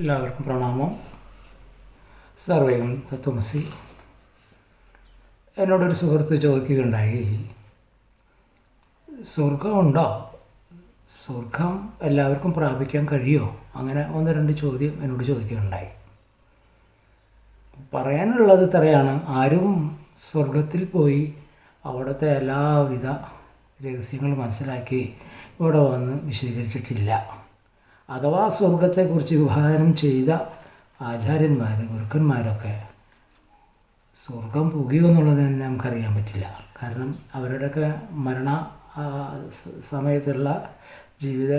എല്ലാവർക്കും പ്രണാമം. സർവേയും തത്വമസി. എന്നോടൊരു സുഹൃത്ത് ചോദിക്കുകയുണ്ടായി സ്വർഗമുണ്ടോ സ്വർഗം എല്ലാവർക്കും പ്രാപിക്കാൻ കഴിയുമോ അങ്ങനെ ഒന്ന് രണ്ട് ചോദ്യം എന്നോട് ചോദിക്കുകയുണ്ടായി. പറയാനുള്ളത് ഇത്രയാണ്. ആരും സ്വർഗത്തിൽ പോയി അവിടുത്തെ എല്ലാവിധ രഹസ്യങ്ങളും മനസ്സിലാക്കി ഇവിടെ വന്ന് വിശദീകരിച്ചിട്ടില്ല. അഥവാ സ്വർഗത്തെക്കുറിച്ച് വിഭാവനം ചെയ്ത ആചാര്യന്മാർ ഗുരുക്കന്മാരൊക്കെ സ്വർഗം പുകയോ എന്നുള്ളത് തന്നെ നമുക്കറിയാൻ പറ്റില്ല. കാരണം അവരുടെയൊക്കെ മരണ സമയത്തുള്ള ജീവിത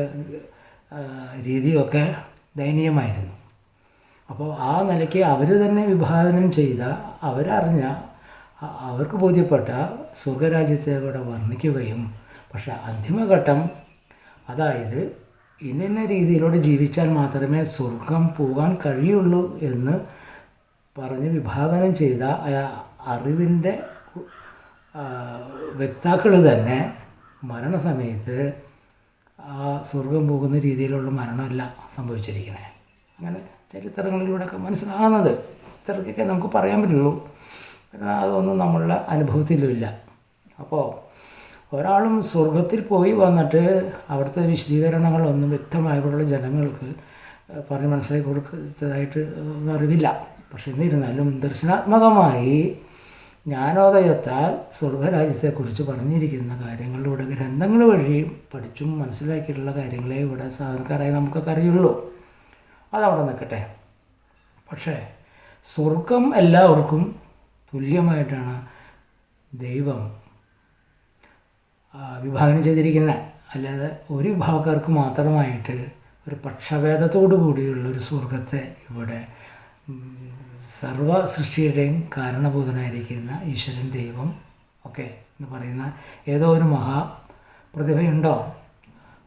രീതിയൊക്കെ ദയനീയമായിരുന്നു. അപ്പോൾ ആ നിലയ്ക്ക് അവർ തന്നെ വിഭാവനം ചെയ്ത അവരറിഞ്ഞ അവർക്ക് ബോധ്യപ്പെട്ട സ്വർഗരാജ്യത്തെ ഇവിടെ വർണിക്കുകയും പക്ഷേ അന്തിമഘട്ടം അതായത് ഇന്ന രീതിയിലൂടെ ജീവിച്ചാൽ മാത്രമേ സ്വർഗം പോകാൻ കഴിയുള്ളൂ എന്ന് പറഞ്ഞ് വിഭാവനം ചെയ്ത അറിവിന്റെ വ്യക്താക്കൾ തന്നെ മരണസമയത്ത് ആ സ്വർഗം പോകുന്ന രീതിയിലുള്ള മരണമല്ല സംഭവിച്ചിരിക്കണേ. അങ്ങനെ ചരിത്രങ്ങളിലൂടെയൊക്കെ മനസ്സിലാകുന്നത്. ഇത്രയ്ക്കൊക്കെ നമുക്ക് പറയാൻ പറ്റുള്ളൂ. കാരണം അതൊന്നും നമ്മളുടെ അനുഭവത്തിലുമില്ല. അപ്പോൾ ഒരാളും സ്വർഗത്തിൽ പോയി വന്നിട്ട് അവിടുത്തെ വിശദീകരണങ്ങളൊന്നും വ്യക്തമായിട്ടുള്ള ജനങ്ങൾക്ക് പറഞ്ഞ് മനസ്സിലാക്കി കൊടുത്തതായിട്ട് അറിവില്ല. പക്ഷെ എന്നിരുന്നാലും ദർശനാത്മകമായി ജ്ഞാനോദയത്താൽ സ്വർഗരാജ്യത്തെക്കുറിച്ച് പറഞ്ഞിരിക്കുന്ന കാര്യങ്ങളിലൂടെ ഗ്രന്ഥങ്ങൾ വഴി പഠിച്ചും മനസ്സിലാക്കിയിട്ടുള്ള കാര്യങ്ങളെ ഇവിടെ സാധാരണക്കാരായി നമുക്കൊക്കെ അറിയുള്ളൂ. അതവിടെ നിൽക്കട്ടെ. പക്ഷേ സ്വർഗം എല്ലാവർക്കും തുല്യമായിട്ടാണ് ദൈവം വിഭാവനം ചെയ്തിരിക്കുന്നത്. അല്ലാതെ ഒരു വിഭാഗക്കാർക്ക് മാത്രമായിട്ട് ഒരു പക്ഷഭേദത്തോടു കൂടിയുള്ള ഒരു സ്വർഗത്തെ ഇവിടെ സർവ സൃഷ്ടിയുടെയും കാരണഭൂതനായിരിക്കുന്ന ഈശ്വരൻ ദൈവം ഒക്കെ എന്ന് പറയുന്ന ഏതോ ഒരു മഹാ പ്രതിഭയുണ്ടോ?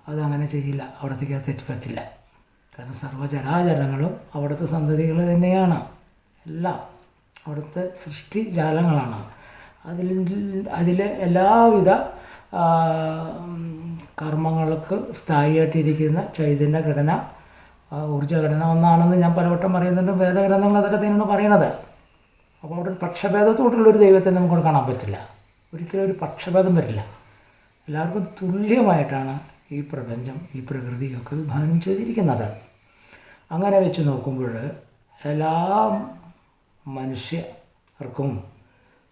അതങ്ങനെ ചെയ്യില്ല. അവിടത്തേക്ക് അത് തെറ്റ് പറ്റില്ല. കാരണം സർവചരാചരങ്ങളും അവിടുത്തെ സന്തതികൾ തന്നെയാണ്. എല്ലാം അവിടുത്തെ സൃഷ്ടിജാലങ്ങളാണ് അതിൽ അതിലെ എല്ലാവിധ കർമ്മങ്ങൾക്ക് സ്ഥായിയായിട്ടിരിക്കുന്ന ചൈതന്യ ഘടന ഊർജഘടന ഒന്നാണെന്ന് ഞാൻ പലവട്ടം പറയുന്നുണ്ട്. വേദഗ്രന്ഥങ്ങൾ അതൊക്കെ തന്നെയാണ് പറയണത്. അപ്പോൾ അവിടെ ഒരു പക്ഷഭേദത്തോടുള്ളൊരു ദൈവത്തെ നമുക്ക് കാണാൻ പറ്റില്ല. ഒരിക്കലും ഒരു പക്ഷഭേദം വരില്ല. എല്ലാവർക്കും തുല്യമായിട്ടാണ് ഈ പ്രപഞ്ചം ഈ പ്രകൃതിയൊക്കെ വിഭാവനം ചെയ്തിരിക്കുന്നത്. അങ്ങനെ വെച്ച് നോക്കുമ്പോൾ എല്ലാ മനുഷ്യർക്കും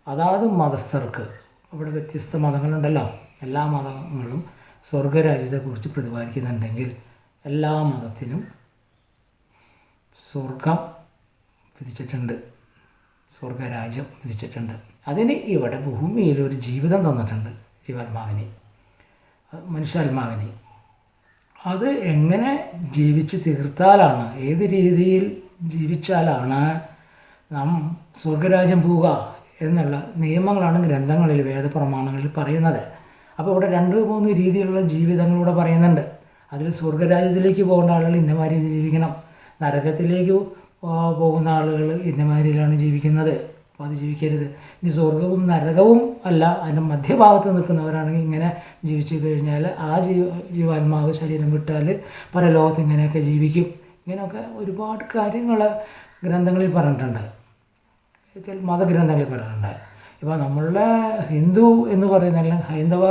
അതാത് മതസ്ഥർക്ക് ഇവിടെ വ്യത്യസ്ത മതങ്ങളുണ്ടല്ലോ എല്ലാ മതങ്ങളും സ്വർഗരാജ്യത്തെക്കുറിച്ച് പ്രതിപാദിക്കുന്നുണ്ടെങ്കിൽ എല്ലാ മതത്തിനും സ്വർഗം വിധിച്ചിട്ടുണ്ട്. സ്വർഗരാജ്യം വിധിച്ചിട്ടുണ്ട്. അതിന് ഇവിടെ ഭൂമിയിൽ ഒരു ജീവിതം തന്നിട്ടുണ്ട് ജീവാത്മാവിനെ മനുഷ്യാത്മാവിനെ. അത് എങ്ങനെ ജീവിച്ച് തീർത്താലാണ് ഏത് രീതിയിൽ ജീവിച്ചാലാണ് നാം സ്വർഗരാജ്യം പോവുക എന്നുള്ള നിയമങ്ങളാണ് ഗ്രന്ഥങ്ങളിൽ വേദപ്രമാണങ്ങളിൽ പറയുന്നത്. അപ്പോൾ ഇവിടെ രണ്ട് മൂന്ന് രീതിയിലുള്ള ജീവിതങ്ങളിലൂടെ പറയുന്നുണ്ട്. അതിൽ സ്വർഗരാജ്യത്തിലേക്ക് പോകേണ്ട ആളുകൾ ഇന്നമാതിരി ജീവിക്കണം. നരകത്തിലേക്ക് പോകുന്ന ആളുകൾ ഇന്നമാതിരിയിലാണ് ജീവിക്കുന്നത്. അപ്പോൾ അത് ജീവിക്കരുത്. ഇനി സ്വർഗവും നരകവും അല്ല അതിന്റെ മധ്യഭാഗത്ത് നിൽക്കുന്നവരാണെങ്കിൽ ഇങ്ങനെ ജീവിച്ചു കഴിഞ്ഞാൽ ആ ജീവ ജീവാത്മാവ് ശരീരം വിട്ടാൽ പല ലോകത്ത് ഇങ്ങനെയൊക്കെ ജീവിക്കും. ഇങ്ങനെയൊക്കെ ഒരുപാട് കാര്യങ്ങൾ ഗ്രന്ഥങ്ങളിൽ പറഞ്ഞിട്ടുണ്ട്. ചില മതഗ്രന്ഥങ്ങളിൽ പറയുന്നുണ്ട് ഇപ്പോൾ നമ്മളുടെ ഹിന്ദു എന്ന് പറയുന്ന ഹൈന്ദവ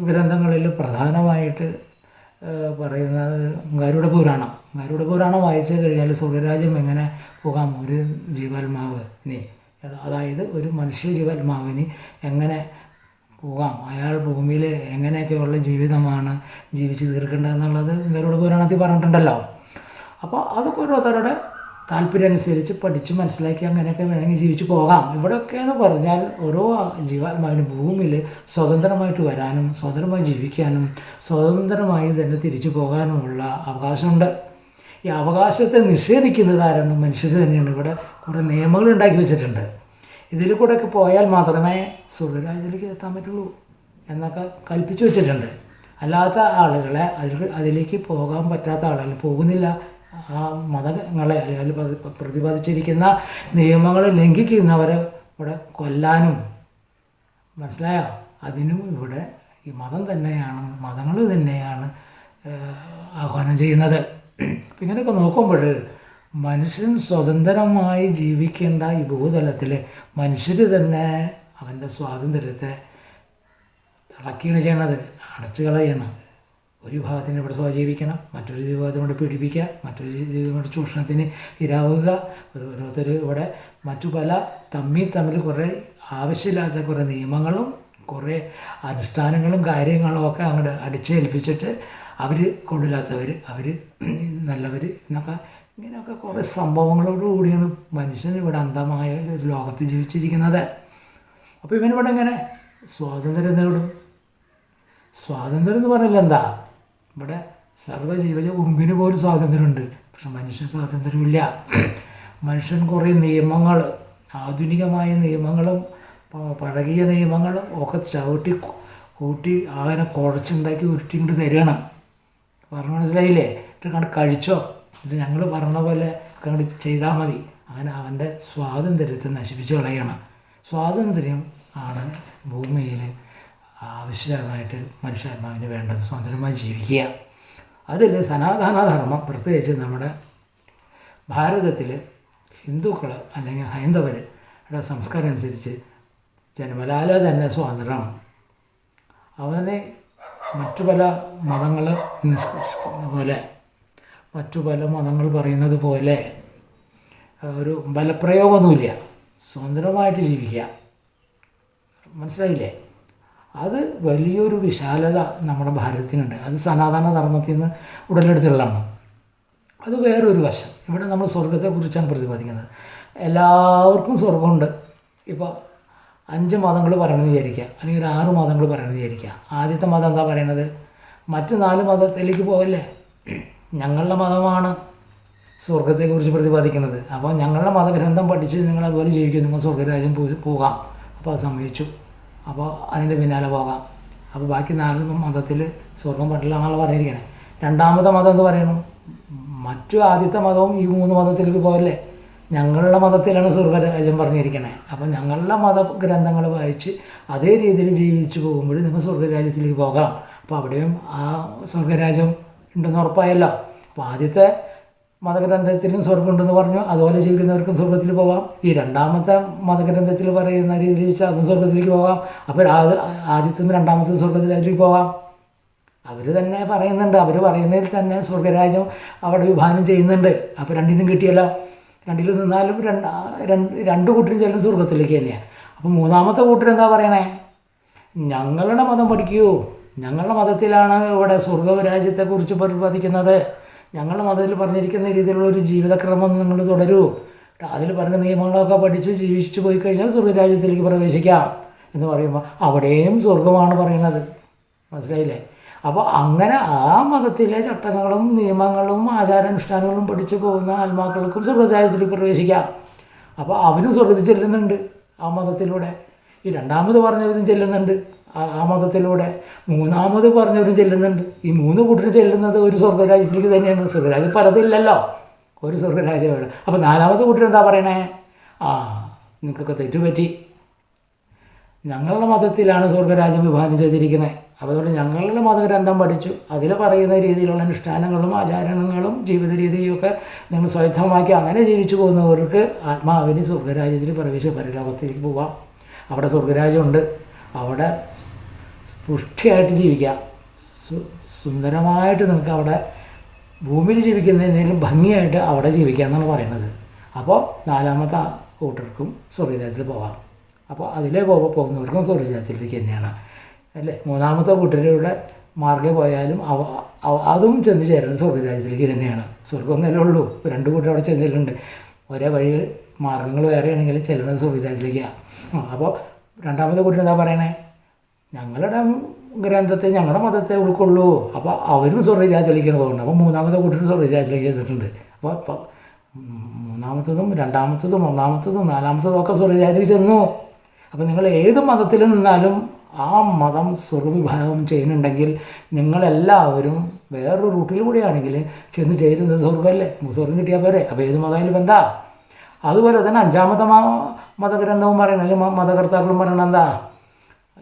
ഗ്രന്ഥങ്ങളിൽ പ്രധാനമായിട്ട് പറയുന്നത് ഗരുഡ പുരാണം. ഗരുഡ പുരാണം വായിച്ചു കഴിഞ്ഞാൽ സ്വർഗരാജ്യം എങ്ങനെ പോകാം? ഒരു ജീവാത്മാവ് നീ അതായത് ഒരു മനുഷ്യ ജീവാത്മാവിന് എങ്ങനെ പോകാം? അയാൾ ഭൂമിയിൽ എങ്ങനെയൊക്കെയുള്ള ജീവിതമാണ് ജീവിച്ച് തീർക്കേണ്ടതെന്നുള്ളത് ഗരുഡ പുരാണത്തിൽ പറഞ്ഞിട്ടുണ്ടല്ലോ. അപ്പോൾ അതൊക്കെ ഓരോരുത്തരുടെ താല്പര്യം അനുസരിച്ച് പഠിച്ച് മനസ്സിലാക്കി അങ്ങനെയൊക്കെ വേണമെങ്കിൽ ജീവിച്ച് പോകാം. ഇവിടെയൊക്കെ എന്ന് പറഞ്ഞാൽ ഓരോ ജീവാത്മാവിനും ഭൂമിയിൽ സ്വതന്ത്രമായിട്ട് വരാനും സ്വതന്ത്രമായി ജീവിക്കാനും സ്വതന്ത്രമായി തന്നെ തിരിച്ചു പോകാനുമുള്ള അവകാശമുണ്ട്. ഈ അവകാശത്തെ നിഷേധിക്കുന്നത് ആരാണ്? മനുഷ്യർ തന്നെയാണ്. ഇവിടെ കുറേ നിയമങ്ങൾ ഉണ്ടാക്കി വെച്ചിട്ടുണ്ട്. ഇതിൽ ഒക്കെ പോയാൽ മാത്രമേ സ്വർഗരാജ്യത്തിലേക്ക് എത്താൻ പറ്റുള്ളൂ എന്നൊക്കെ കൽപ്പിച്ചു വെച്ചിട്ടുണ്ട്. അല്ലാത്ത ആളുകളെ അതിൽ അതിലേക്ക് പോകാൻ പറ്റാത്ത ആളുകൾ പോകുന്നില്ല. ആ മതങ്ങളെ അല്ലെങ്കിൽ പ്രതിപാദിച്ചിരിക്കുന്ന നിയമങ്ങൾ ലംഘിക്കുന്നവരെ ഇവിടെ കൊല്ലാനും മനസ്സിലായോ? അതിനും ഇവിടെ ഈ മതം തന്നെയാണ് മതങ്ങൾ തന്നെയാണ് ആഹ്വാനം ചെയ്യുന്നത്. ഇങ്ങനെയൊക്കെ നോക്കുമ്പോൾ മനുഷ്യൻ സ്വതന്ത്രമായി ജീവിക്കേണ്ട ഈ ഭൂതലത്തിൽ മനുഷ്യർ തന്നെ അവന്റെ സ്വാതന്ത്ര്യത്തെ തളക്കുകയാണ് ചെയ്യണത് അടച്ചു കളയണം ഒരു വിഭാഗത്തിന് ഇവിടെ സ്വാജീവിക്കണം മറ്റൊരു വിഭാഗത്തിനോട് പീഡിപ്പിക്കുക മറ്റൊരു ജീവിതത്തിനോട് ചൂഷണത്തിന് ഇരാവുക ഓരോരുത്തർ ഇവിടെ മറ്റു പല തമ്മിൽ തമ്മിൽ കുറേ ആവശ്യമില്ലാത്ത കുറേ നിയമങ്ങളും കുറേ അനുഷ്ഠാനങ്ങളും കാര്യങ്ങളും ഒക്കെ അങ്ങോട്ട് അടിച്ചേൽപ്പിച്ചിട്ട് അവർ കൊള്ളില്ലാത്തവർ അവർ നല്ലവർ എന്നൊക്കെ ഇങ്ങനെയൊക്കെ കുറേ സംഭവങ്ങളോട് കൂടിയാണ് മനുഷ്യൻ ഇവിടെ അന്ധമായ ഒരു ലോകത്ത് ജീവിച്ചിരിക്കുന്നത്. അപ്പോൾ ഇവനിവിടെ എങ്ങനെ? സ്വാതന്ത്ര്യം നേടും. സ്വാതന്ത്ര്യം എന്ന് പറഞ്ഞാൽ എന്താ? ഇവിടെ സർവജീവജ ഉമ്പിന് പോലും സ്വാതന്ത്ര്യമുണ്ട്. പക്ഷെ മനുഷ്യന് സ്വാതന്ത്ര്യമില്ല. മനുഷ്യൻ കുറേ നിയമങ്ങൾ ആധുനികമായ നിയമങ്ങളും പഴകിയ നിയമങ്ങളും ഒക്കെ ചവിട്ടി കൂട്ടി അങ്ങനെ കുഴച്ചുണ്ടാക്കി ഉരുട്ടിങ്ങോട്ട് തരണം. പറഞ്ഞു മനസ്സിലായില്ലേ? കണ്ട് കഴിച്ചോ? ഇത് ഞങ്ങൾ പറഞ്ഞ പോലെ കണ്ട് ചെയ്താൽ മതി. അങ്ങനെ അവന്റെ സ്വാതന്ത്ര്യത്തെ നശിപ്പിച്ച് കളയണം. സ്വാതന്ത്ര്യം ആണ് ഭൂമിയിൽ ആവശ്യമായിട്ട് മനുഷ്യാത്മാവിന് വേണ്ടത് സ്വതന്ത്രമായി ജീവിക്കുക. അതിൽ സനാതനധർമ്മം. പ്രത്യേകിച്ച് നമ്മുടെ ഭാരതത്തിൽ ഹിന്ദുക്കൾ അല്ലെങ്കിൽ ഹൈന്ദവരുടെ സംസ്കാരം അനുസരിച്ച് ജന്മലാല തന്നെ സ്വാതന്ത്ര്യമാണ് അവനെ മറ്റു പല മതങ്ങൾ പോലെ മറ്റു പല മതങ്ങൾ പറയുന്നത് പോലെ ഒരു ബലപ്രയോഗമൊന്നുമില്ല. സ്വതന്ത്രമായിട്ട് ജീവിക്കുക. മനസ്സിലായില്ലേ? അത് വലിയൊരു വിശാലത നമ്മുടെ ഭാരതത്തിനുണ്ട്. അത് സനാതന ധർമ്മത്തിൽ നിന്ന് ഉടലെടുത്തുള്ളതാണ് അത് വേറൊരു വശം. ഇവിടെ നമ്മൾ സ്വർഗത്തെക്കുറിച്ചാണ് പ്രതിപാദിക്കുന്നത്. എല്ലാവർക്കും സ്വർഗമുണ്ട് ഇപ്പോൾ അഞ്ച് മതങ്ങൾ പറയണമെന്ന് വിചാരിക്കുക. അല്ലെങ്കിൽ ആറ് മതങ്ങൾ പറയണമെന്ന് വിചാരിക്കുക. ആദ്യത്തെ മതം എന്താ പറയണത്? മറ്റ് നാല് മതത്തിലേക്ക് പോകല്ലേ ഞങ്ങളുടെ മതമാണ് സ്വർഗത്തെക്കുറിച്ച് പ്രതിപാദിക്കുന്നത്. അപ്പോൾ ഞങ്ങളുടെ മതഗ്രന്ഥം പഠിച്ച് നിങ്ങൾ അതുപോലെ ജീവിക്കും. നിങ്ങൾ സ്വർഗരാജ്യം പോകാം. അപ്പോൾ അത് സമ്മതിച്ചു അപ്പോൾ അതിന്റെ പിന്നാലെ പോകാം. അപ്പോൾ ബാക്കി നാല് മതത്തിൽ സ്വർഗം പറ്റില്ലാന്നാണ് പറഞ്ഞിരിക്കുന്നത് രണ്ടാമത്തെ മതം എന്ന് പറയണം? മറ്റു ആദ്യത്തെ മതവും ഈ മൂന്ന് മതത്തിലേക്ക് പോകല്ലേ ഞങ്ങളുടെ മതത്തിലാണ് സ്വർഗരാജ്യം പറഞ്ഞിരിക്കുന്നത് അപ്പോൾ ഞങ്ങളുടെ മത ഗ്രന്ഥങ്ങൾ വായിച്ച് അതേ രീതിയിൽ ജീവിച്ചു പോകുമ്പോൾ നിങ്ങൾ സ്വർഗരാജ്യത്തിലേക്ക് പോകാം. അപ്പോൾ അവിടെയും ആ സ്വർഗരാജ്യം ഉണ്ടെന്ന് ഉറപ്പായല്ലോ. അപ്പോൾ ആദ്യത്തെ മതഗ്രന്ഥത്തിലും സ്വർഗമുണ്ടെന്ന് പറഞ്ഞു. അതുപോലെ ജീവിക്കുന്നവർക്കും സ്വർഗത്തിൽ പോകാം ഈ രണ്ടാമത്തെ മതഗ്രന്ഥത്തിൽ പറയുന്ന രീതിയിൽ വെച്ചാൽ അതും സ്വർഗത്തിലേക്ക് പോകാം അപ്പോൾ ആദ്യത്തും രണ്ടാമത്തെ സ്വർഗത്തിലേക്ക് പോകാം അവർ തന്നെ പറയുന്നുണ്ട്. അവർ പറയുന്നതിൽ തന്നെ സ്വർഗരാജ്യം അവിടെ വിഭാവനം ചെയ്യുന്നുണ്ട്. അപ്പോൾ രണ്ടിനും കിട്ടിയല്ലോ. രണ്ടിൽ നിന്നാലും രണ്ട് രണ്ട് രണ്ട് കൂട്ടരും ചെല്ലും സ്വർഗത്തിലേക്ക് തന്നെയാണ്. അപ്പോൾ മൂന്നാമത്തെ കൂട്ടർ എന്താ പറയണേ? ഞങ്ങളുടെ മതം പഠിക്കൂ. ഞങ്ങളുടെ മതത്തിലാണ് ഇവിടെ സ്വർഗരാജ്യത്തെക്കുറിച്ച് പ്രതിപാദിക്കുന്നത്. ഞങ്ങളുടെ മതത്തിൽ പറഞ്ഞിരിക്കുന്ന രീതിയിലുള്ള ഒരു ജീവിതക്രമം നിങ്ങൾ തുടരൂ. അതിൽ പറഞ്ഞ നിയമങ്ങളൊക്കെ പഠിച്ച് ജീവിച്ചു പോയി കഴിഞ്ഞാൽ സ്വർഗരാജ്യത്തിലേക്ക് പ്രവേശിക്കാം എന്ന് പറയുമ്പോൾ അവിടെയും സ്വർഗമാണ് പറയുന്നത്. മനസ്സിലായില്ലേ? അപ്പോൾ അങ്ങനെ ആ മതത്തിലെ ചട്ടങ്ങളും നിയമങ്ങളും ആചാരാനുഷ്ഠാനങ്ങളും പഠിച്ചു പോകുന്ന ആത്മാക്കൾക്കും സ്വർഗരാജ്യത്തിൽ പ്രവേശിക്കാം. അപ്പോൾ അവനും സ്വർഗത്തിൽ ചെല്ലുന്നുണ്ട് ആ മതത്തിലൂടെ. ഈ രണ്ടാമത് പറഞ്ഞവരും ചെല്ലുന്നുണ്ട്. ആ മതത്തിലൂടെ മൂന്നാമത് പറഞ്ഞവരും ചെല്ലുന്നുണ്ട്. ഈ മൂന്ന് കൂട്ടരും ചെല്ലുന്നത് ഒരു സ്വർഗരാജ്യത്തിലേക്ക് തന്നെയാണ്. സ്വർഗരാജ്യം പലതില്ലല്ലോ. ഒരു സ്വർഗരാജ്യമാണ് അപ്പോൾ നാലാമത് കൂട്ടർ എന്താ പറയണേ? ആ നിങ്ങൾക്കൊക്കെ തെറ്റുപറ്റി. ഞങ്ങളുടെ മതത്തിലാണ് സ്വർഗരാജ്യം വിഭാവനം ചെയ്തിരിക്കുന്നത് അതുകൊണ്ട് ഞങ്ങളുടെ മതഗ്രന്ഥം പഠിച്ചു. അതിൽ പറയുന്ന രീതിയിലുള്ള അനുഷ്ഠാനങ്ങളും ആചാരങ്ങളും ജീവിത രീതിയൊക്കെ നിങ്ങൾ സ്വയത്തമാക്കി അങ്ങനെ ജീവിച്ചു പോകുന്നവർക്ക് ആത്മാവിന് സ്വർഗരാജ്യത്തിൽ പ്രവേശിച്ച് പരലോകത്തിലേക്ക് പോവാം. അവിടെ സ്വർഗരാജ്യമുണ്ട്. അവിടെ പുഷ്ടിയായിട്ട് ജീവിക്കാം സുന്ദരമായിട്ട് നിങ്ങൾക്ക് അവിടെ ഭൂമിയിൽ ജീവിക്കുന്നതിനേലും ഭംഗിയായിട്ട് അവിടെ ജീവിക്കാം എന്നാണ് പറയുന്നത്. അപ്പോൾ നാലാമത്തെ കൂട്ടർക്കും സ്വർഗരാജ്യത്തിൽ പോവാം. അപ്പോൾ അതിലേ പോ പോകുന്നവർക്കും സ്വർഗരാജ്യത്തിലേക്ക് തന്നെയാണ്. അല്ലേ? മൂന്നാമത്തെ കൂട്ടരുടെ മാർഗേ പോയാലും അവ അവ- അതും ചെന്ന് ചേരുന്നത് സ്വർഗരാജ്യത്തിലേക്ക് തന്നെയാണ്. സ്വർഗം എന്നല്ലേ ഉള്ളൂ. രണ്ട് കൂട്ടർ അവിടെ ചെന്നിട്ടുണ്ട്. ഒരേ വഴി മാർഗങ്ങൾ വേറെയാണെങ്കിൽ ചെല്ലുന്നത് സ്വർഗരാജ്യത്തിലേക്കാണ് അപ്പോൾ രണ്ടാമത്തെ കൂട്ടർ എന്താ പറയണേ? ഞങ്ങളുടെ ഗ്രന്ഥത്തെ ഞങ്ങളുടെ മതത്തെ ഉൾക്കൊള്ളൂ. അപ്പോൾ അവരും സ്വർഗരാജ്യത്തിലേക്കാണ് പോകുന്നത്. അപ്പോൾ മൂന്നാമത്തെ കൂട്ടരും സ്വർഗരാജ്യത്തിലേക്ക് ചെയ്തിട്ടുണ്ട് അപ്പോൾ മൂന്നാമത്തതും രണ്ടാമത്തതും ഒന്നാമത്തതും നാലാമത്തതും ഒക്കെ സ്വർഗരാജ്യത്തിൽ ചെന്നു. അപ്പോൾ നിങ്ങൾ ഏത് മതത്തിൽ നിന്നാലും ആ മതം സ്വർഗവിഭാഗം ചെയ്യുന്നുണ്ടെങ്കിൽ നിങ്ങളെല്ലാവരും വേറൊരു റൂട്ടിൽ കൂടിയാണെങ്കിൽ ചെന്ന് ചേരുന്നത് സ്വർഗമല്ലേ സ്വർഗം കിട്ടിയാൽ പോരെ. അപ്പോൾ ഏത് മതമായാലും എന്താ? അതുപോലെ തന്നെ അഞ്ചാമത്തെ മതഗ്രന്ഥവും പറയണം അല്ലെങ്കിൽ മതകർത്താക്കളും പറയണം എന്താ?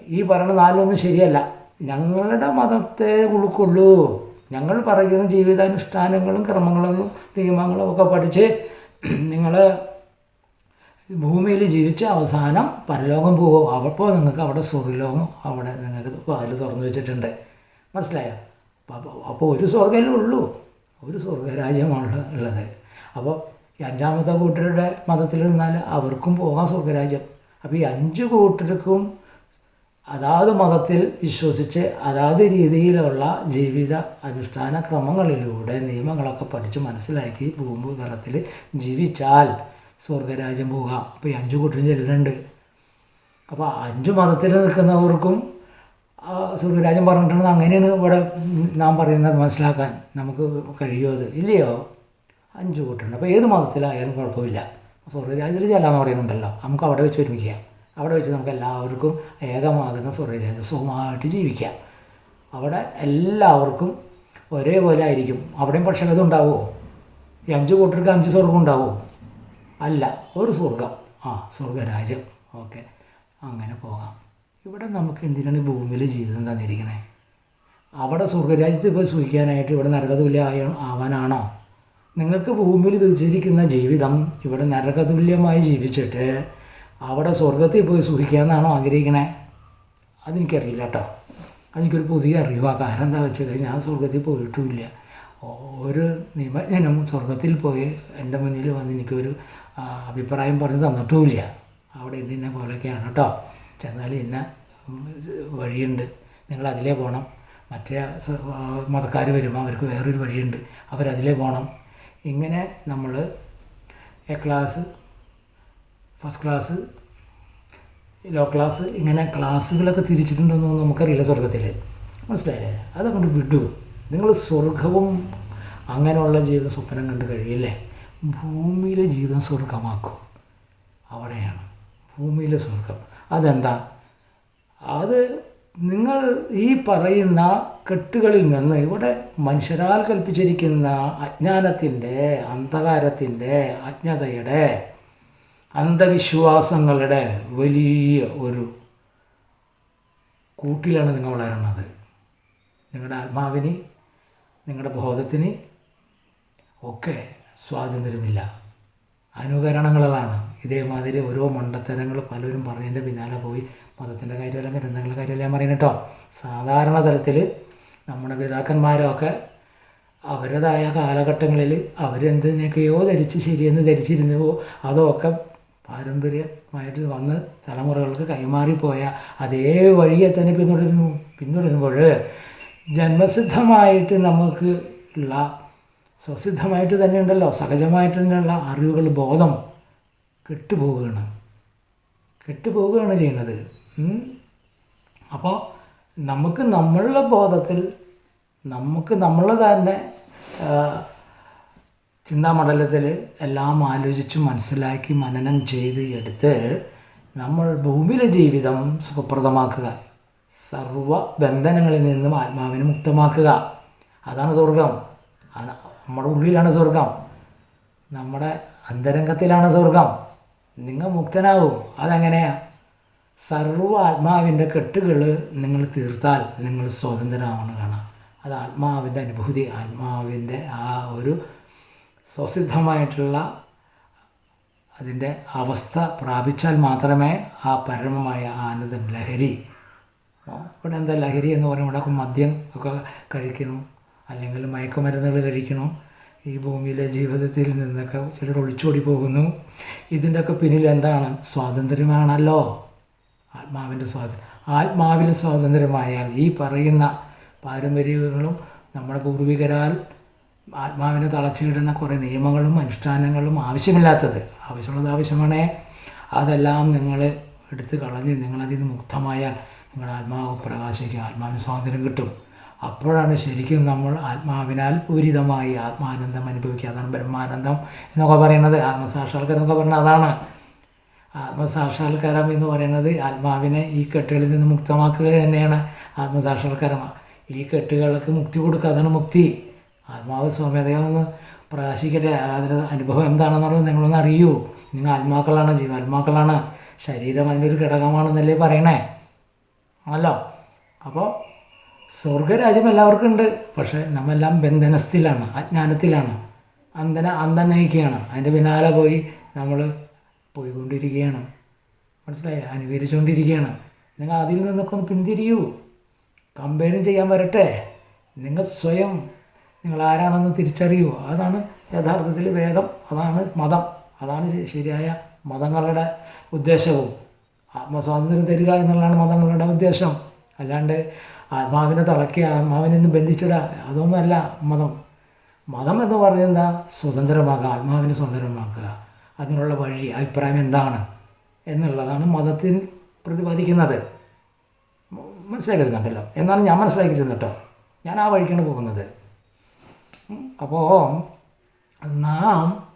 ഈ പറയുന്ന നാലൊന്നും ശരിയല്ല. ഞങ്ങളുടെ മതത്തെ ഉൾക്കൊള്ളൂ. ഞങ്ങൾ പറയുന്ന ജീവിതാനുഷ്ഠാനങ്ങളും ക്രമങ്ങളും നിയമങ്ങളും ഒക്കെ പഠിച്ച് നിങ്ങൾ ഭൂമിയിൽ ജീവിച്ച് അവസാനം പരലോകം പോകും. അപ്പോൾ നിങ്ങൾക്ക് അവിടെ സ്വർഗലോകം അവിടെ നിങ്ങൾക്ക് വാതിൽ തുറന്നു വെച്ചിട്ടുണ്ട്. മനസ്സിലായോ? അപ്പോൾ ഒരു സ്വർഗമല്ലേ ഉള്ളൂ. ഒരു സ്വർഗരാജ്യമാണ് ഉള്ളത്. അപ്പോൾ ഈ അഞ്ചാമത്തെ കൂട്ടരുടെ മതത്തിൽ നിന്നാൽ അവർക്കും പോകാം സ്വർഗരാജ്യം. അപ്പോൾ ഈ അഞ്ച് കൂട്ടർക്കും അതാത് മതത്തിൽ വിശ്വസിച്ച് അതാത് രീതിയിലുള്ള ജീവിത അനുഷ്ഠാന ക്രമങ്ങളിലൂടെ നിയമങ്ങളൊക്കെ പഠിച്ച് മനസ്സിലാക്കി ഭൂമിതലത്തിൽ ജീവിച്ചാൽ സ്വർഗരാജ്യം പോകാം അപ്പോൾ ഈ അഞ്ച് കൂട്ടരും ചെല്ലുന്നുണ്ട്. അപ്പോൾ അഞ്ച് മതത്തിൽ നിൽക്കുന്നവർക്കും സ്വർഗരാജ്യം പറഞ്ഞിട്ടുണ്ടെന്ന് അങ്ങനെയാണ് ഇവിടെ നാം പറയുന്നത് മനസ്സിലാക്കാൻ. നമുക്ക് കഴിയുമത് ഇല്ലയോ? അഞ്ച് കൂട്ടുണ്ട് അപ്പോൾ ഏത് മതത്തിലായാലും കുഴപ്പമില്ല. സ്വർഗരാജ്യത്തിൽ ചെല്ലാന്ന് പറയുന്നുണ്ടല്ലോ നമുക്ക് അവിടെ വെച്ച് ഒരുമിക്കാം അവിടെ വെച്ച് നമുക്ക് എല്ലാവർക്കും ഏകമാകുന്ന സ്വർഗരാജ്യം സുഖമായിട്ട് ജീവിക്കാം. അവിടെ എല്ലാവർക്കും ഒരേപോലെ ആയിരിക്കും. അവിടെയും പക്ഷേ ഉണ്ടാവുമോ ഈ അഞ്ച് കൂട്ടർക്ക് അഞ്ച് സ്വർഗം ഉണ്ടാവുമോ അല്ല ഒരു സ്വർഗം ആ സ്വർഗരാജ്യം ഓക്കെ അങ്ങനെ പോകാം. ഇവിടെ നമുക്ക് എന്തിനാണ് ഭൂമിയിൽ ജീവിതം തന്നിരിക്കണേ? അവിടെ സ്വർഗരാജ്യത്ത് പോയി സൂഹിക്കാനായിട്ട് ഇവിടെ നരകതുല്യ ആയ- ആവാനാണോ? നിങ്ങൾക്ക് ഭൂമിയിൽ വിധിച്ചിരിക്കുന്ന ജീവിതം ഇവിടെ നരകതുല്യമായി ജീവിച്ചിട്ട് അവിടെ സ്വർഗത്തിൽ പോയി സുഖിക്കാമെന്നാണോ ആഗ്രഹിക്കണേ? അതെനിക്കറിയില്ല കേട്ടോ. അതെനിക്കൊരു പുതിയ അറിവാണ് കാരണം എന്താ വെച്ച് കഴിഞ്ഞാൽ ഞാൻ സ്വർഗത്തിൽ പോയിട്ടുമില്ല. ഒരു നിമജ്ഞനും സ്വർഗത്തിൽ പോയി എന്റെ മുന്നിൽ വന്ന് എനിക്കൊരു അഭിപ്രായം പറഞ്ഞ് തന്നിട്ടുമില്ല. അവിടെ ഇന്ന ഇന്ന പോലെയൊക്കെയാണ് കേട്ടോ. ചെന്നാൽ ഇന്ന വഴിയുണ്ട്. നിങ്ങൾ അതിലേ പോകണം മറ്റേ മതക്കാർ വരുമ്പോൾ അവർക്ക് വേറൊരു വഴിയുണ്ട്. അവരതിലേ പോകണം ഇങ്ങനെ നമ്മൾ A class first class low class ഇങ്ങനെ ക്ലാസ്സുകളൊക്കെ തിരിച്ചിട്ടുണ്ടെന്നൊന്നും നമുക്കറിയില്ല സ്വർഗത്തിൽ മനസ്സിലായില്ലേ? അതങ്ങോട്ട് വിടൂ. നിങ്ങൾ സ്വർഗവും അങ്ങനെയുള്ള ജീവിത സ്വപ്നം കണ്ട് കഴിയില്ലേ? ഭൂമിയിലെ ജീവിതം സ്വർഗമാക്കൂ അവിടെയാണ് ഭൂമിയിലെ സ്വർഗം അതെന്താ? അത് നിങ്ങൾ ഈ പറയുന്ന കെട്ടുകളിൽ നിന്ന് ഇവിടെ മനുഷ്യരാൽ കൽപ്പിച്ചിരിക്കുന്ന അജ്ഞാനത്തിന്റെ അന്ധകാരത്തിന്റെ അജ്ഞതയുടെ അന്ധവിശ്വാസങ്ങളുടെ വലിയ ഒരു കൂട്ടിലാണ് നിങ്ങൾ വളരുന്നത് നിങ്ങളുടെ ആത്മാവിന് നിങ്ങളുടെ ബോധത്തിന് ഒക്കെ സ്വാതന്ത്ര്യമില്ല. അനുകരണങ്ങളാണ്. ഇതേമാതിരി ഓരോ മണ്ടത്തരങ്ങൾ പലരും പറഞ്ഞതിന്റെ പിന്നാലെ പോയി മതത്തിന്റെ കാര്യമല്ല ഗ്രന്ഥങ്ങളുടെ കാര്യമല്ല ഞാൻ പറയുന്നത് കേട്ടോ. സാധാരണ തലത്തിൽ നമ്മുടെ പിതാക്കന്മാരൊക്കെ അവരുടേതായ കാലഘട്ടങ്ങളിൽ അവരെന്തിനൊക്കെയോ ധരിച്ച് ശരിയെന്ന് ധരിച്ചിരുന്നു അതൊക്കെ പാരമ്പര്യമായിട്ട് വന്ന് തലമുറകൾക്ക് കൈമാറിപ്പോയ അതേ വഴിയെ തന്നെ പിന്തുടരുന്നു. പിന്തുടരുമ്പോൾ ജന്മസിദ്ധമായിട്ട് നമുക്ക് ഉള്ള സ്വസിദ്ധമായിട്ട് തന്നെ ഉണ്ടല്ലോ സഹജമായിട്ട് തന്നെയുള്ള അറിവുകൾ ബോധം കെട്ടുപോവുകയാണ്. കെട്ടുപോവുകയാണ് ചെയ്യുന്നത്. അപ്പോൾ നമുക്ക് നമ്മളുടെ ബോധത്തിൽ നമുക്ക് നമ്മൾ തന്നെ ചിന്താമണ്ഡലത്തിൽ എല്ലാം ആലോചിച്ച് മനസ്സിലാക്കി മനനം ചെയ്ത് എടുത്ത് നമ്മൾ ഭൂമിയിലെ ജീവിതം സുഖപ്രദമാക്കുക. സർവ ബന്ധനങ്ങളിൽ നിന്നും ആത്മാവിനെ മുക്തമാക്കുക. അതാണ് സ്വർഗം നമ്മുടെ ഉള്ളിലാണ് സ്വർഗം നമ്മുടെ അന്തരംഗത്തിലാണ് സ്വർഗം നിങ്ങൾ മുക്തനാകും അതെങ്ങനെയാ? സർവ ആത്മാവിന്റെ കെട്ടുകൾ നിങ്ങൾ തീർത്താൽ നിങ്ങൾ സ്വതന്ത്രരാവണം കാണാം. അത് ആത്മാവിന്റെ അനുഭൂതി ആത്മാവിന്റെ ആ ഒരു സ്വസിദ്ധമായിട്ടുള്ള അതിന്റെ അവസ്ഥ പ്രാപിച്ചാൽ മാത്രമേ ആ പരമമായ ആനന്ദം ലഹരി ഇവിടെ എന്താ ലഹരി എന്ന് പറയുമ്പോൾ ഇവിടെ മദ്യം ഒക്കെ കഴിക്കണം അല്ലെങ്കിൽ മയക്കുമരുന്നുകൾ കഴിക്കണം ഈ ഭൂമിയിലെ ജീവിതത്തിൽ നിന്നൊക്കെ ചിലർ ഒളിച്ചോടി പോകുന്നു. ഇതിന്റെയൊക്കെ പിന്നിൽ എന്താണ്? സ്വാതന്ത്ര്യമാണല്ലോ ആത്മാവിന്റെ സ്വാതന്ത്ര്യം ആത്മാവിൽ സ്വാതന്ത്ര്യമായാൽ ഈ പറയുന്ന പാരമ്പര്യങ്ങളും നമ്മുടെ പൂർവികരാൽ ആത്മാവിനെ തളച്ചിടുന്ന കുറേ നിയമങ്ങളും അനുഷ്ഠാനങ്ങളും ആവശ്യമില്ലാത്തത്. ആവശ്യമുള്ളത് ആവശ്യമാണേ. അതെല്ലാം നിങ്ങൾ എടുത്ത് കളഞ്ഞ് നിങ്ങളതിൽ നിന്ന് മുക്തമായാൽ നിങ്ങളുടെ ആത്മാവ് പ്രകാശിക്കും. ആത്മാവിന് സ്വാതന്ത്ര്യം കിട്ടും. അപ്പോഴാണ് ശരിക്കും നമ്മൾ ആത്മാവിനാൽ പൂരിതമായി ആത്മാനന്ദം അനുഭവിക്കുക. അതാണ് ബ്രഹ്മാനന്ദം എന്നൊക്കെ പറയുന്നത്. ആത്മസാക്ഷാത്കാരം എന്നൊക്കെ പറഞ്ഞാൽ അതാണ്. ആത്മസാക്ഷാത്കാരം എന്ന് പറയുന്നത് ആത്മാവിനെ ഈ കെട്ടുകളിൽ നിന്ന് മുക്തമാക്കുക തന്നെയാണ് ആത്മസാക്ഷാത്കാരം ഈ കെട്ടുകൾക്ക് മുക്തി കൊടുക്കുക അതാണ് മുക്തി. ആത്മാവ് സ്വമേധയാ ഒന്ന് പ്രകാശിക്കട്ടെ. അതിന്റെ അനുഭവം എന്താണെന്നുള്ളത് നിങ്ങളൊന്ന് അറിയൂ. നിങ്ങൾ ആത്മാക്കളാണ് ജീവാത്മാക്കളാണ്. ശരീരം അതിന്റെ ഒരു ഘടകമാണെന്നല്ലേ പറയണേ? അല്ലോ അപ്പോൾ സ്വർഗരാജ്യം എല്ലാവർക്കും ഉണ്ട്. പക്ഷേ നമ്മെല്ലാം ബന്ധനസ്ഥിലാണ് അജ്ഞാനത്തിലാണ്. അന്ധന അന്ധനയിക്കുകയാണ്. അതിന്റെ പിന്നാലെ പോയി നമ്മൾ പോയിക്കൊണ്ടിരിക്കുകയാണ്. മനസ്സിലായി? അനുകരിച്ചുകൊണ്ടിരിക്കുകയാണ് നിങ്ങൾ അതിൽ നിന്നൊക്കെ ഒന്ന് പിന്തിരിയൂ. കമ്പയറും ചെയ്യാൻ വരട്ടെ. നിങ്ങൾ സ്വയം നിങ്ങൾ ആരാണെന്ന് തിരിച്ചറിയൂ. അതാണ് യഥാർത്ഥത്തിൽ വേദം. അതാണ് മതം. അതാണ് ശരിയായ മതങ്ങളുടെ ഉദ്ദേശവും. ആത്മസ്വാതന്ത്ര്യം തരിക എന്നുള്ളതാണ് മതങ്ങളുടെ ഉദ്ദേശം. അല്ലാണ്ട് ആത്മാവിനെ തളയ്ക്കുക ആത്മാവിനെ നിന്ന് ബന്ധിച്ചിടുക അതൊന്നുമല്ല മതം. മതം എന്ന് എന്താ? സ്വതന്ത്രമാക്കുക ആത്മാവിനെ സ്വതന്ത്രമാക്കുക. അതിനുള്ള വഴി അഭിപ്രായം എന്താണ് എന്നുള്ളതാണ് മതത്തിൽ പ്രതിപാദിക്കുന്നത്. മനസ്സിലാക്കിയിരുന്നുണ്ടല്ലോ എന്നാണ് ഞാൻ മനസ്സിലാക്കിയിരുന്നു കേട്ടോ. ഞാൻ ആ വഴിക്കാണ് പോകുന്നത്. അപ്പോൾ നാം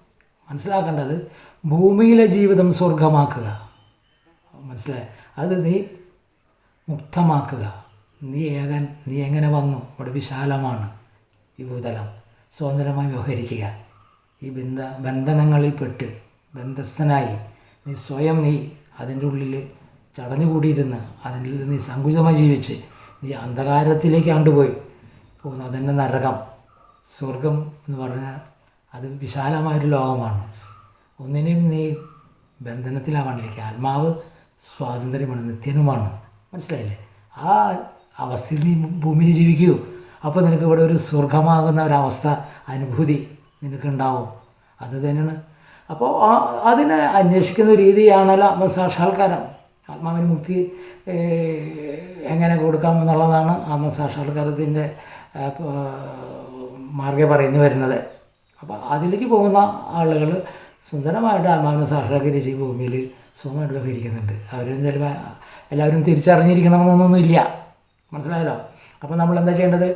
മനസ്സിലാക്കേണ്ടത് ഭൂമിയിലെ ജീവിതം സ്വർഗമാക്കുക മനസ്സിലായി അത് നീ മുക്തമാക്കുക. നീ ഏകൻ നീ എങ്ങനെ വന്നു? ഇവിടെ വിശാലമാണ് ഈ ഭൂതലം. സ്വതന്ത്രമായി വ്യവഹരിക്കുക. ഈ ബന്ധ ബന്ധനങ്ങളിൽ പെട്ട് ബന്ധസ്ഥനായി. നീ സ്വയം നീ അതിന്റെ ഉള്ളിൽ ചടഞ്ഞുകൂടിയിരുന്ന് അതിൽ നീ സങ്കുചിതമായി ജീവിച്ച് നീ അന്ധകാരത്തിലേക്ക് ആണ്ടുപോയി. പോകുന്നു അതെന്നെ നരകം സ്വർഗം എന്ന് പറഞ്ഞാൽ അത് വിശാലമായൊരു ലോകമാണ്. ഒന്നിനെയും നീ ബന്ധനത്തിലാവാണ്ടിരിക്കുക. ആത്മാവ് സ്വാതന്ത്ര്യമാണ് നിത്യനുമാണ്. മനസ്സിലായില്ലേ? ആ അവസ്ഥയിൽ നീ ഭൂമിയിൽ ജീവിക്കൂ. അപ്പോൾ നിനക്ക് ഇവിടെ ഒരു സ്വർഗമാകുന്ന ഒരവസ്ഥ അനുഭൂതി നിനക്കുണ്ടാവും. അത് തന്നെയാണ് അപ്പോൾ ആ അതിനെ അന്വേഷിക്കുന്ന രീതിയാണല്ലോ ആത്മസാക്ഷാത്കാരം ആത്മാവിന് മുക്തി എങ്ങനെ കൊടുക്കാം എന്നുള്ളതാണ് ആത്മസാക്ഷാത്കാരത്തിന്റെ മാർഗം പറഞ്ഞു വരുന്നത്. അപ്പോൾ അതിലേക്ക് പോകുന്ന ആളുകൾ സുന്ദരമായിട്ട് ആത്മാവിനെ സാക്ഷാത്കരിച്ച് ഈ ഭൂമിയിൽ സുഖമായിട്ട് വ്യവഹരിക്കുന്നുണ്ട് അവരും ചിലപ്പോൾ എല്ലാവരും തിരിച്ചറിഞ്ഞിരിക്കണമെന്നൊന്നും ഇല്ല മനസ്സിലായല്ലോ? അപ്പോൾ നമ്മൾ എന്താ ചെയ്യേണ്ടത്?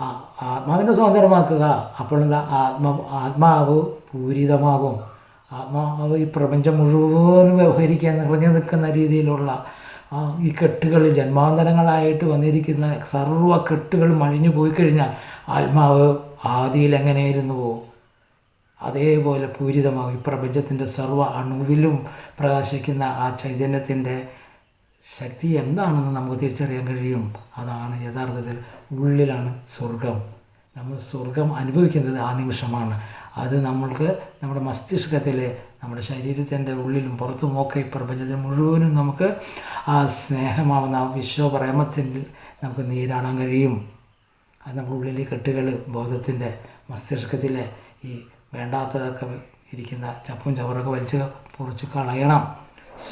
ആ ആത്മാവിനെ സ്വതന്ത്രമാക്കുക. അപ്പോഴെന്താ ആത്മ ആത്മാവ് പൂരിതമാകും. ആത്മാവ് ഈ പ്രപഞ്ചം മുഴുവനും വ്യവഹരിക്കാൻ നിറഞ്ഞു നിൽക്കുന്ന രീതിയിലുള്ള ഈ കെട്ടുകൾ ജന്മാന്തരങ്ങളായിട്ട് വന്നിരിക്കുന്ന സർവ കെട്ടുകൾ മഴിഞ്ഞു പോയി കഴിഞ്ഞാൽ ആത്മാവ് ആദിയിൽ എങ്ങനെയായിരുന്നു പോകും? അതേപോലെ പൂരിതമാവും. ഈ പ്രപഞ്ചത്തിന്റെ സർവ അണുവിലും പ്രകാശിക്കുന്ന ആ ചൈതന്യത്തിന്റെ ശക്തി എന്താണെന്ന് നമുക്ക് തിരിച്ചറിയാൻ കഴിയും? അതാണ് യഥാർത്ഥത്തിൽ ഉള്ളിലാണ് സ്വർഗം നമ്മൾ സ്വർഗം അനുഭവിക്കുന്നത് ആ നിമിഷമാണ്. അത് നമ്മൾക്ക് നമ്മുടെ മസ്തിഷ്കത്തിൽ നമ്മുടെ ശരീരത്തിന്റെ ഉള്ളിലും പുറത്തുമൊക്കെ ഈ പ്രപഞ്ചത്തിൽ മുഴുവനും നമുക്ക് ആ സ്നേഹമാവുന്ന ആ വിശ്വപ്രേമത്തിൽ നമുക്ക് നീരാടാൻ കഴിയും. അത് നമ്മുടെ ഉള്ളിലെ കെട്ടുകൾ ബോധത്തിന്റെ മസ്തിഷ്കത്തിലെ ഈ വേണ്ടാത്തതൊക്കെ ഇരിക്കുന്ന ചപ്പും ചവറൊക്കെ വലിച്ച് പൊറിച്ച് കളയണം.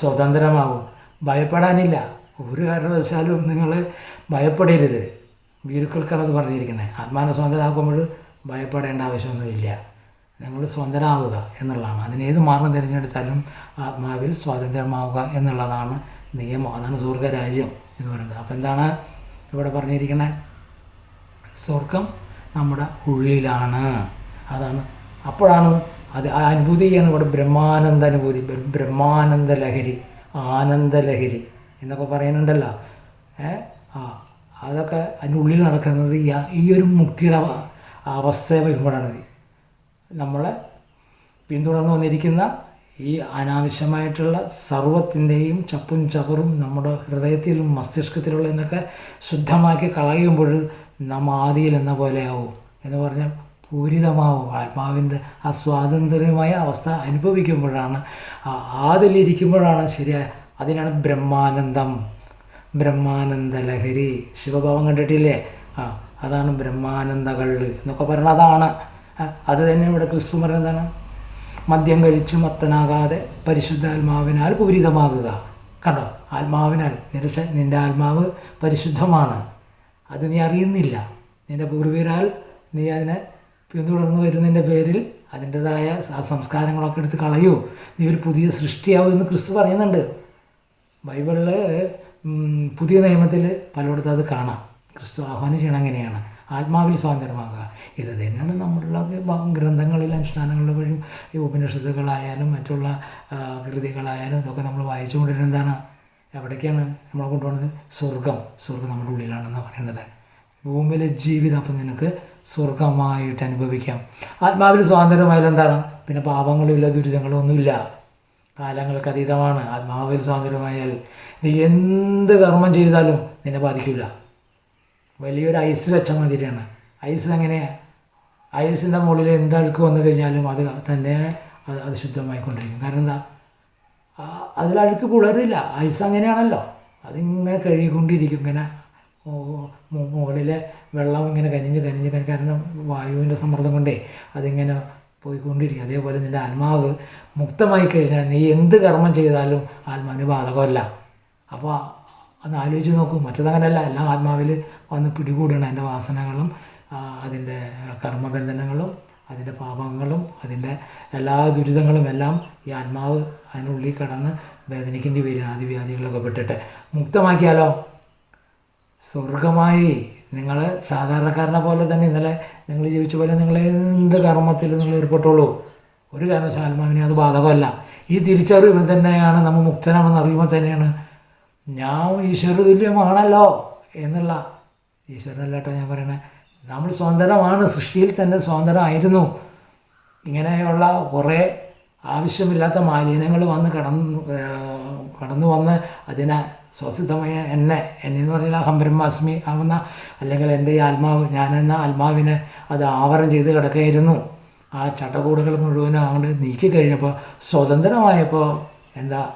സ്വതന്ത്രമാകും ഭയപ്പെടാനില്ല. ഒരു കാരണവശാലും നിങ്ങൾ ഭയപ്പെടരുത്. വീരുക്കൾക്കാണത് പറഞ്ഞിരിക്കുന്നത്. ആത്മാന സ്വാതന്ത്ര്യമാക്കുമ്പോൾ ഭയപ്പെടേണ്ട ആവശ്യമൊന്നുമില്ല. നിങ്ങൾ സ്വതന്ത്രമാവുക എന്നുള്ളതാണ്. അതിനേത് മാർഗം തിരഞ്ഞെടുത്താലും ആത്മാവിൽ സ്വാതന്ത്ര്യമാവുക എന്നുള്ളതാണ് നിയമം. അതാണ് സ്വർഗരാജ്യം എന്ന് പറയുന്നത്. അപ്പോൾ എന്താണ് ഇവിടെ പറഞ്ഞിരിക്കുന്നത് സ്വർഗം നമ്മുടെ ഉള്ളിലാണ്. അതാണ്. അപ്പോഴാണ് അത് ആ അനുഭൂതിയാണ് ഇവിടെ ബ്രഹ്മാനന്ദ അനുഭൂതി. ബ്ര- ബ്രഹ്മാനന്ദ ലഹരി ആനന്ദ ലഹരി എന്നൊക്കെ പറയുന്നുണ്ടല്ലോ. ഏ? ആ അതൊക്കെ അതിന്റെ ഉള്ളിൽ നടക്കുന്നത് ഈ ഒരു മുക്തിയുടെ അവസ്ഥ വരുമ്പോഴാണ്. നമ്മളെ പിന്തുടർന്ന് വന്നിരിക്കുന്ന ഈ അനാവശ്യമായിട്ടുള്ള സർവത്തിന്റെയും ചപ്പും ചവറും നമ്മുടെ ഹൃദയത്തിലും മസ്തിഷ്കത്തിലുള്ള എന്നൊക്കെ ശുദ്ധമാക്കി കളയുമ്പോൾ നാം ആദിയിൽ എന്ന പോലെയാവും എന്ന് പറഞ്ഞാൽ പൂരിതമാവും. ആത്മാവിന്റെ ആ സ്വാതന്ത്ര്യമായ അവസ്ഥ അനുഭവിക്കുമ്പോഴാണ് ആ ആദിലിരിക്കുമ്പോഴാണ് ശരിയായ അതിനാണ് ബ്രഹ്മാനന്ദം. ബ്രഹ്മാനന്ദ ലഹരി ശിവഭാവം കണ്ടിട്ടില്ലേ? ആ അതാണ് ബ്രഹ്മാനന്ദകൾ എന്നൊക്കെ പറയുന്നത് അതാണ് അത് തന്നെ ഇവിടെ ക്രിസ്തു പറയുന്നതാണ് മദ്യം കഴിച്ച് മത്തനാകാതെ പരിശുദ്ധാത്മാവിനാൽ പൂരിതമാകുക. കണ്ടോ? ആത്മാവിനാൽ. നിരസ നിന്റെ ആത്മാവ് പരിശുദ്ധമാണ്. അത് നീ അറിയുന്നില്ല. നിന്റെ പൂർവികരാൽ നീ അതിനെ പിന്തുടർന്ന് വരുന്നതിന്റെ പേരിൽ അതിന്റെതായ സംസ്കാരങ്ങളൊക്കെ എടുത്ത് കളയൂ. നീ ഒരു പുതിയ സൃഷ്ടിയാവൂ എന്ന് ക്രിസ്തു പറയുന്നുണ്ട്. ബൈബിളിൽ പുതിയ നിയമത്തിൽ പലയിടത്തും അത് കാണാം. ക്രിസ്തു ആഹ്വാനം ചെയ്യണം അങ്ങനെയാണ്. ആത്മാവിൽ സ്വാതന്ത്ര്യമാകുക. ഇത് തന്നെയാണ് നമ്മളുള്ള ഗ്രന്ഥങ്ങളിൽ അനുഷ്ഠാനങ്ങളിൽ വഴിയും ഈ ഉപനിഷത്തുകളായാലും മറ്റുള്ള കൃതികളായാലും ഇതൊക്കെ നമ്മൾ വായിച്ചുകൊണ്ടിരുന്നത് എന്താണ് എവിടേക്കാണ് നമ്മളെ കൊണ്ടുപോകുന്നത്? സ്വർഗം സ്വർഗം നമ്മുടെ ഉള്ളിലാണെന്ന് പറയേണ്ടത്. ഭൂമിയിലെ ജീവിതം അപ്പം നിനക്ക് സ്വർഗമായിട്ട് അനുഭവിക്കാം. ആത്മാവിൽ സ്വാതന്ത്ര്യമായാലും എന്താണ്? പിന്നെ പാപങ്ങളുമില്ല ദുരിതങ്ങളും ഒന്നുമില്ല കാലങ്ങൾക്ക് അതീതമാണ്. ആത്മാവിൽ സ്വാതന്ത്ര്യമായാൽ നീ എന്ത് കർമ്മം ചെയ്താലും നിന്നെ ബാധിക്കില്ല. വലിയൊരു ഐസ് വെച്ച മാതിരിയാണ്. ഐസ് എങ്ങനെയാണ് ഐസിന്റെ മുകളിൽ എന്തഴുക്ക് വന്നു കഴിഞ്ഞാലും അത് തന്നെ അത് ശുദ്ധമായിക്കൊണ്ടിരിക്കും. കാരണം എന്താ? അതിൽ അതിലഴുക്ക് പുളരില്ല ഐസ് അങ്ങനെയാണല്ലോ. അതിങ്ങനെ കഴുകിക്കൊണ്ടിരിക്കും. ഇങ്ങനെ മുകളിലെ വെള്ളം ഇങ്ങനെ കനിഞ്ഞ് കനിഞ്ഞ് കനി കാരണം വായുവിന്റെ സമ്മർദ്ദം കൊണ്ടേ അതിങ്ങനെ പോയിക്കൊണ്ടിരിക്കും. അതേപോലെ നിന്റെ ആത്മാവ് മുക്തമായി കഴിഞ്ഞാൽ നീ എന്ത് കർമ്മം ചെയ്താലും ആത്മാവിന് ബാധകമല്ല. അപ്പോൾ ഒന്ന് ആലോചിച്ച് നോക്കൂ. മറ്റതങ്ങനെയല്ല എല്ലാം ആത്മാവിൽ വന്ന് പിടികൂടണം. അതിന്റെ വാസനകളും അതിന്റെ കർമ്മബന്ധനങ്ങളും അതിന്റെ പാപങ്ങളും അതിന്റെ എല്ലാ ദുരിതങ്ങളും എല്ലാം ഈ ആത്മാവ് അതിനുള്ളിൽ കടന്ന് വേദനിക്കേണ്ടി വരും. ആദിവ്യാധികളൊക്കെ പെട്ടിട്ട്. മുക്തമാക്കിയാലോ? സ്വർഗമായി നിങ്ങൾ സാധാരണക്കാരനെ പോലെ തന്നെ ഇന്നലെ നിങ്ങൾ ജീവിച്ച പോലെ നിങ്ങൾ എന്ത് കർമ്മത്തിൽ നിങ്ങൾ ഏർപ്പെട്ടുള്ളൂ? ഒരു കാരണവശാൽ ആത്മാവിനെ അത് ബാധകമല്ല. ഈ തിരിച്ചറിവ് തന്നെയാണ്. നമ്മൾ മുക്തനാണെന്ന് അറിയുമ്പോൾ തന്നെയാണ് ഞാൻ ഈശ്വര തുല്യമാണല്ലോ എന്നുള്ള ഈശ്വരനല്ലാട്ടോ ഞാൻ പറയണേ. നമ്മൾ സ്വതന്ത്രമാണ് സൃഷ്ടിയിൽ തന്നെ സ്വതന്ത്രമായിരുന്നു. ഇങ്ങനെയുള്ള കുറേ ആവശ്യമില്ലാത്ത മാലിന്യങ്ങൾ വന്ന് കടന്നു കടന്നു വന്ന് അതിനെ സ്വസിദ്ധമായ എന്നെ എന്നെ എന്ന് പറഞ്ഞാൽ ഹംബ്രഹ്മാസ്മി ആവുന്ന അല്ലെങ്കിൽ എന്റെ ഈ ആത്മാവ് ഞാനെന്ന ആത്മാവിനെ അത് ആവരണം ചെയ്ത് കിടക്കുകയായിരുന്നു. ആ ചട്ടക്കൂടുകൾ മുഴുവനും അങ്ങോട്ട് നീക്കി കഴിഞ്ഞപ്പോൾ സ്വതന്ത്രമായപ്പോൾ എന്താ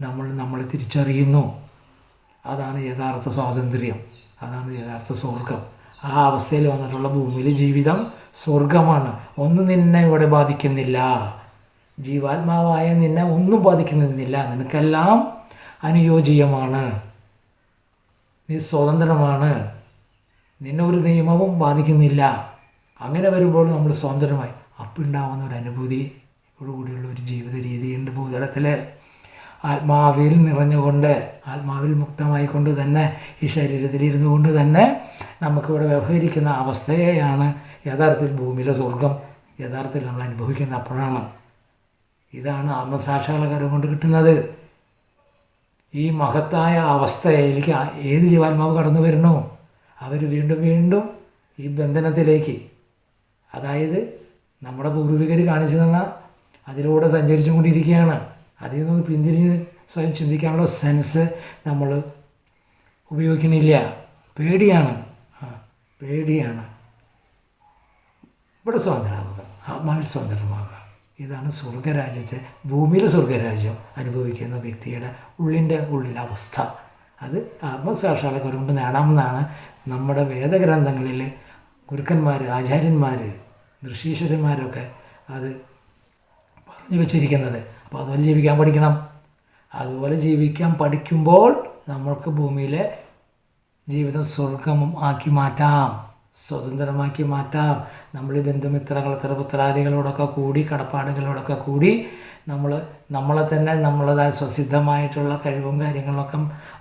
നമ്മൾ നമ്മളെ തിരിച്ചറിയുന്നു. അതാണ് യഥാർത്ഥ സ്വാതന്ത്ര്യം. അതാണ് യഥാർത്ഥ സ്വർഗം. ആ അവസ്ഥയിൽ വന്നിട്ടുള്ള ഭൂമിയിലെ ജീവിതം സ്വർഗമാണ്. ഒന്നും നിന്നെ ഇവിടെ ബാധിക്കുന്നില്ല. ജീവാത്മാവായ നിന്നെ ഒന്നും ബാധിക്കുന്നില്ല. നിനക്കെല്ലാം അനുയോജ്യമാണ്. നീ സ്വതന്ത്രമാണ്. നിന്നെ ഒരു നിയമവും ബാധിക്കുന്നില്ല. അങ്ങനെ വരുമ്പോൾ നമ്മൾ സ്വതന്ത്രമായി. അപ്പുണ്ടാവുന്ന ഒരു അനുഭൂതിയോടുകൂടിയുള്ള ഒരു ജീവിത രീതിയുണ്ട് ഭൂതലത്തിൽ ആത്മാവിൽ നിറഞ്ഞുകൊണ്ട് ആത്മാവിൽ മുക്തമായിക്കൊണ്ട് തന്നെ ഈ ശരീരത്തിൽ ഇരുന്നു കൊണ്ട് തന്നെ നമുക്കിവിടെ വ്യവഹരിക്കുന്ന അവസ്ഥയെയാണ് യഥാർത്ഥത്തിൽ ഭൂമിയിലെ സ്വർഗം. യഥാർത്ഥത്തിൽ നമ്മൾ അനുഭവിക്കുന്ന അപ്പോഴാണ്. ഇതാണ് ആത്മസാക്ഷാത്കാരം കൊണ്ട് കിട്ടുന്നത്. ഈ മഹത്തായ അവസ്ഥയിലേക്ക് ഏത് ജീവാത്മാവ് കടന്നു വരണോ അവർ വീണ്ടും വീണ്ടും ഈ ബന്ധനത്തിലേക്ക് അതായത് നമ്മുടെ പൂർവികർ കാണിച്ചു തന്ന അതിലൂടെ സഞ്ചരിച്ചു കൊണ്ടിരിക്കുകയാണ് അതിൽ നിന്ന് പിന്തിരിഞ്ഞ് സ്വയം ചിന്തിക്കാനുള്ള സെൻസ് നമ്മൾ ഉപയോഗിക്കണില്ല. പേടിയാണ്. പേടിയാണ്. ഇവിടെ സ്വതന്ത്രമാകുക ആത്മാവിൽ സ്വതന്ത്രമാകുക ഇതാണ് സ്വർഗരാജ്യത്തെ ഭൂമിയിലെ സ്വർഗരാജ്യം അനുഭവിക്കുന്ന വ്യക്തിയുടെ ഉള്ളിന്റെ ഉള്ളിലെ അവസ്ഥ അത് ആത്മസാക്ഷാത്കാരം കൊണ്ട് നേടാമെന്നാണ് നമ്മുടെ വേദഗ്രന്ഥങ്ങളിൽ ഗുരുക്കന്മാർ ആചാര്യന്മാർ ഋഷീശ്വരന്മാരൊക്കെ അത് പറഞ്ഞു വെച്ചിരിക്കുന്നത്. അപ്പോൾ അതുപോലെ ജീവിക്കാൻ പഠിക്കണം. അതുപോലെ ജീവിക്കാൻ പഠിക്കുമ്പോൾ നമ്മൾക്ക് ഭൂമിയിലെ ജീവിതം സ്വർഗം ആക്കി മാറ്റാം. സ്വതന്ത്രമാക്കി മാറ്റാം. നമ്മൾ ബന്ധുമിത്രങ്ങൾ പുത്രാദികളോടൊക്കെ കൂടി കടപ്പാടുകളോടൊക്കെ കൂടി നമ്മൾ നമ്മളെ തന്നെ നമ്മളതായ സ്വസിദ്ധമായിട്ടുള്ള കഴിവും കാര്യങ്ങളൊക്കെ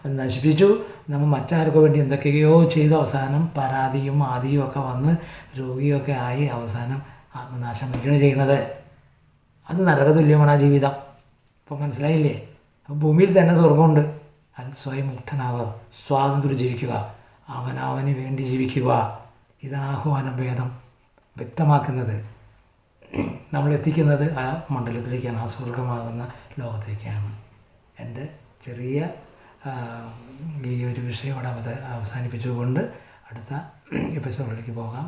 നശിപ്പിച്ചു. നമ്മൾ മറ്റാർക്കു വേണ്ടി എന്തൊക്കെയോ ചെയ്തു. അവസാനം പരാതിയും ആദിയും ഒക്കെ വന്ന് രോഗിയൊക്കെ ആയി അവസാനം ആത്മനാശം വരികയാണ് ചെയ്യണത് അത് നരകതുല്യമാണ് ആ ജീവിതം. അപ്പോൾ മനസ്സിലായില്ലേ? ഭൂമിയിൽ തന്നെ സ്വർഗമുണ്ട് അത് സ്വയം മുക്തനാവുക സ്വാതന്ത്ര്യം ജീവിക്കുക അവനവന് വേണ്ടി ജീവിക്കുക. ഇതാണ് ആഹ്വാനം ഭേദം വ്യക്തമാക്കുന്നത്. നമ്മൾ എത്തിക്കുന്നത് ആ മണ്ഡലത്തിലേക്കാണ് ആ സ്വർഗമാകുന്ന ലോകത്തേക്കാണ്. എന്റെ ചെറിയ ഈ ഒരു വിഷയം ഇവിടെ അവസാനിപ്പിച്ചുകൊണ്ട് അടുത്ത എപ്പിസോഡിലേക്ക് പോകാം.